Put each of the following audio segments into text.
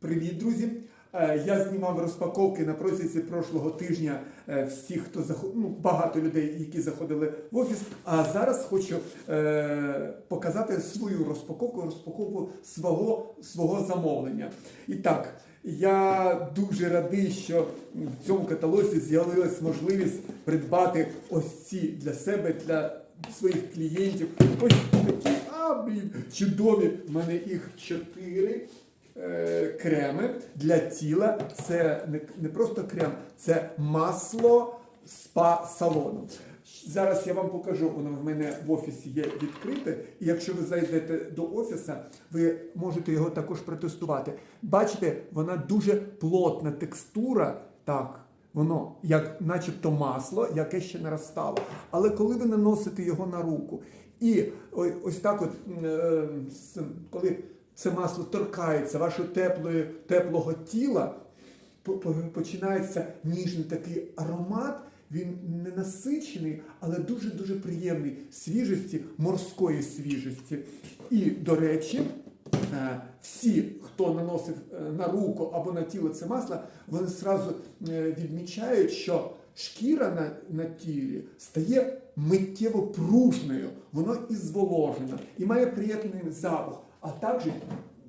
Привіт, друзі! Е, Я знімав розпаковки на протязі прошлого тижня е, всіх, хто заход... ну, багато людей, які заходили в офіс. А зараз хочу е, показати свою розпаковку, розпаковку свого, свого замовлення. І так, я дуже радий, що в цьому каталозі з'явилась можливість придбати ось ці для себе, для своїх клієнтів. Ось такі, а, блін, чудові. В мене їх чотири креми для тіла. Це не, просто крем, це масло спа салону. Зараз я вам покажу, воно в мене в офісі є відкрите. І якщо ви зайдете до офісу, ви можете його також протестувати. Бачите, вона дуже плотна текстура. Так, воно як начебто масло, яке ще не розстало. Але коли ви наносите його на руку, і ось так, от, е, коли це масло торкається вашого теплої, теплого тіла, по- по- починається ніжний такий аромат. Він не насичений, але дуже-дуже приємний свіжості, морської свіжості. І, до речі, е, всі, хто наносив е, на руку або на тіло це масло, вони зразу е, відмічають, що шкіра на, на тілі стає миттєво пружною, воно і зволожено, і має приємний запах. А також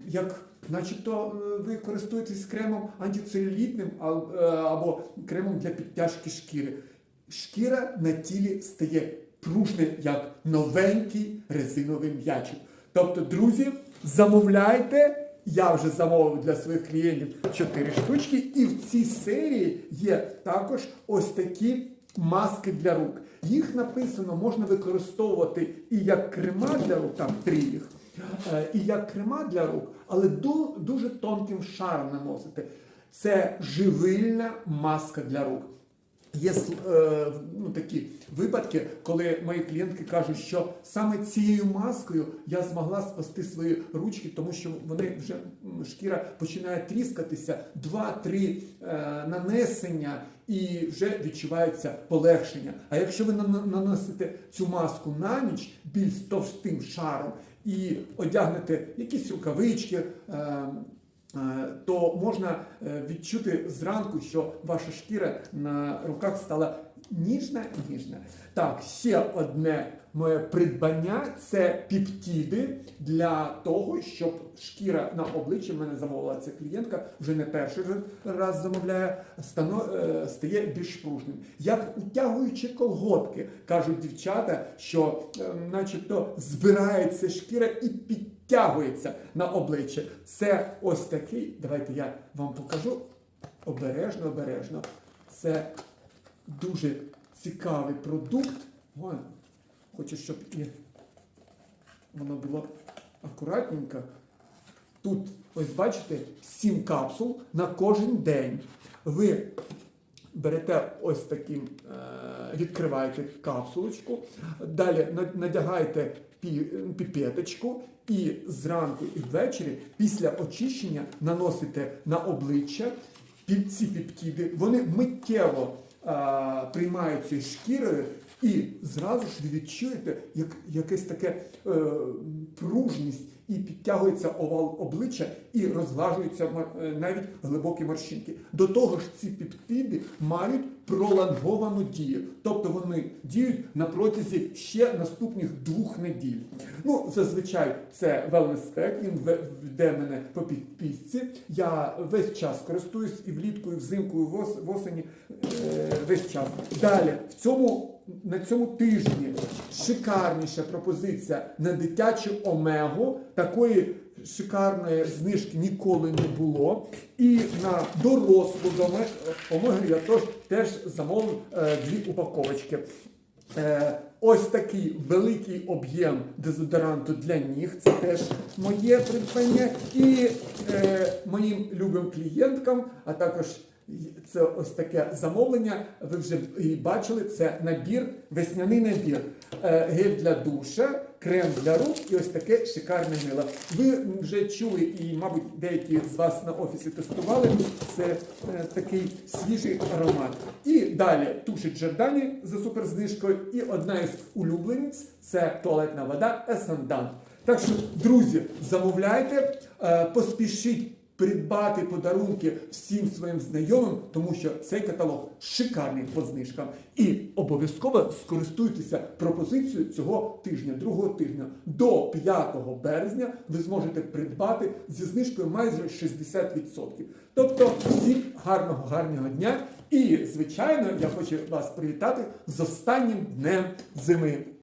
як начебто е, ви користуєтесь кремом антицелюлітним е, або кремом для підтяжки шкіри. Шкіра на тілі стає пружною, як новенький резиновий м'ячик. Тобто, друзі, замовляйте. Я вже замовив для своїх клієнтів 4 штучки, і в цій серії є також ось такі маски для рук. Їх написано, можна використовувати і як крема для рук, там три їх, і як крема для рук, але дуже тонким шаром наносити. Це живильна маска для рук. Є е, ну, такі випадки, коли мої клієнтки кажуть, що саме цією маскою я змогла спасти свої ручки, тому що вони вже шкіра починає тріскатися, два-три е, нанесення і вже відчувається полегшення. А якщо ви наносите цю маску на ніч більш товстим шаром і одягнете якісь рукавички. Е, Е, то можна е, відчути зранку, що ваша шкіра на руках стала ніжна ніжна. Так, ще одне моє придбання це пептиди для того, щоб шкіра на обличчі мене замовила ця клієнтка, вже не перший раз замовляє, стано, е, стає більш пружним. Як утягуючи колготки, кажуть дівчата, що е, начебто збирається шкіра і підтягується на обличчя. Це ось такий. Давайте я вам покажу обережно, обережно. Це дуже цікавий продукт. Ой, хочу, щоб і воно було акуратненько. Тут, ось бачите, 7 капсул на кожен день. Ви берете ось таким, е, відкриваєте капсулочку, далі надягаєте пі- піпеточку і зранку і ввечері після очищення наносите на обличчя ці пептиди, вони миттєво приймаються шкірою, і зразу ж відчуєте як, якесь таке е, пружність, і підтягується овал обличчя, і розглажуються мор- е, навіть глибокі морщинки. До того ж, ці пептиди мають пролонговану дію, тобто вони діють на протязі ще наступних двох неділь. Ну, зазвичай це wellness pack, він ве- веде мене по підписці. Я весь час користуюсь і влітку, і взимку, і вос- восені е, весь час. Далі в цьому. На цьому тижні шикарніша пропозиція на дитячу омегу. Такої шикарної знижки ніколи не було. І на дорослу доме- омегу я тож теж замовив е, дві упаковочки. Е, ось такий великий об'єм дезодоранту для ніг. Це теж моє придбання. І е, моїм любим клієнткам, а також це ось таке замовлення. Ви вже бачили. Це набір, весняний набір. Е, гель для душа, крем для рук і ось таке шикарне мило. Ви вже чули, і, мабуть, деякі з вас на офісі тестували. Це е, такий свіжий аромат. І далі тушить Джордані за суперзнижкою. І одна із улюблениць це туалетна вода Есандан. Так що, друзі, замовляйте, е, поспішіть придбати подарунки всім своїм знайомим, тому що цей каталог шикарний по знижкам. І обов'язково скористуйтеся пропозицією цього тижня, другого тижня. До 5 березня ви зможете придбати зі знижкою майже 60%. Тобто, всім гарного, гарного дня. І, звичайно, я хочу вас привітати з останнім днем зими.